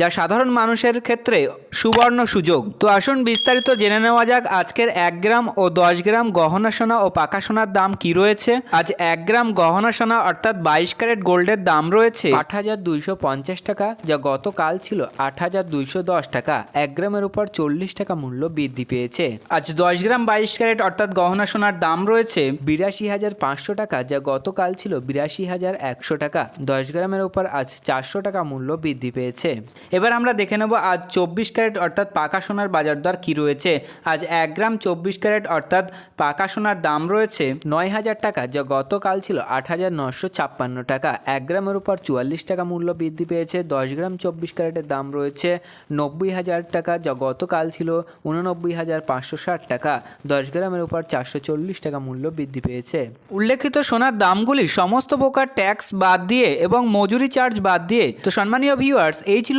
যা সাধারণ মানুষের ক্ষেত্রে সুবর্ণ সুযোগ। তো আসুন বিস্তারিত জেনে নেওয়া যাক আজকের এক গ্রাম ও দশ গ্রাম গহনা সোনা ও পাকা সোনার দাম কি রয়েছে। আজ এক গ্রাম গহনা সোনা অর্থাৎ বাইশ ক্যারেট গোল্ডের দাম রয়েছে আট হাজার দুইশো পঞ্চাশ টাকা, যা গতকাল ছিল আট হাজার দুইশো দশ টাকা। এক গ্রামের উপর চল্লিশ টাকা মূল্য বৃদ্ধি পেয়েছে। আজ দশ গ্রাম বাইশ ক্যারেট অর্থাৎ গহনা সোনার দাম রয়েছে বিরাশি হাজার পাঁচশো টাকা, যা গতকাল ছিল বিরাশি হাজার একশো টাকা। দশ গ্রামের উপর আজ চারশো টাকা মূল্য বৃদ্ধি পেয়েছে। এবার আমরা দেখে নেব আজ চব্বিশ ক্যারেট অর্থাৎ পাকা সোনার বাজার দর কী রয়েছে। আজ এক গ্রাম চব্বিশ ক্যারেট অর্থাৎ পাকা সোনার দাম রয়েছে নয় হাজার টাকা, যা গতকাল ছিল আট হাজার নশো ছাপ্পান্ন টাকা। এক গ্রামের উপর চুয়াল্লিশ টাকা মূল্য বৃদ্ধি পেয়েছে, দশ গ্রাম চব্বিশ ক্যারেটের দাম রয়েছে নব্বই হাজার টাকা, যা গতকাল ছিল উননব্বই হাজার পাঁচশো ষাট টাকা। দশ গ্রামের উপর চারশো চল্লিশ টাকা মূল্য বৃদ্ধি পেয়েছে। উল্লেখিত সোনার দামগুলি সমস্ত প্রকার ট্যাক্স বাদ দিয়ে এবং মজুরি চার্জ বাদ দিয়ে। তো সম্মানীয় ভিউয়ার্স, এই ছিল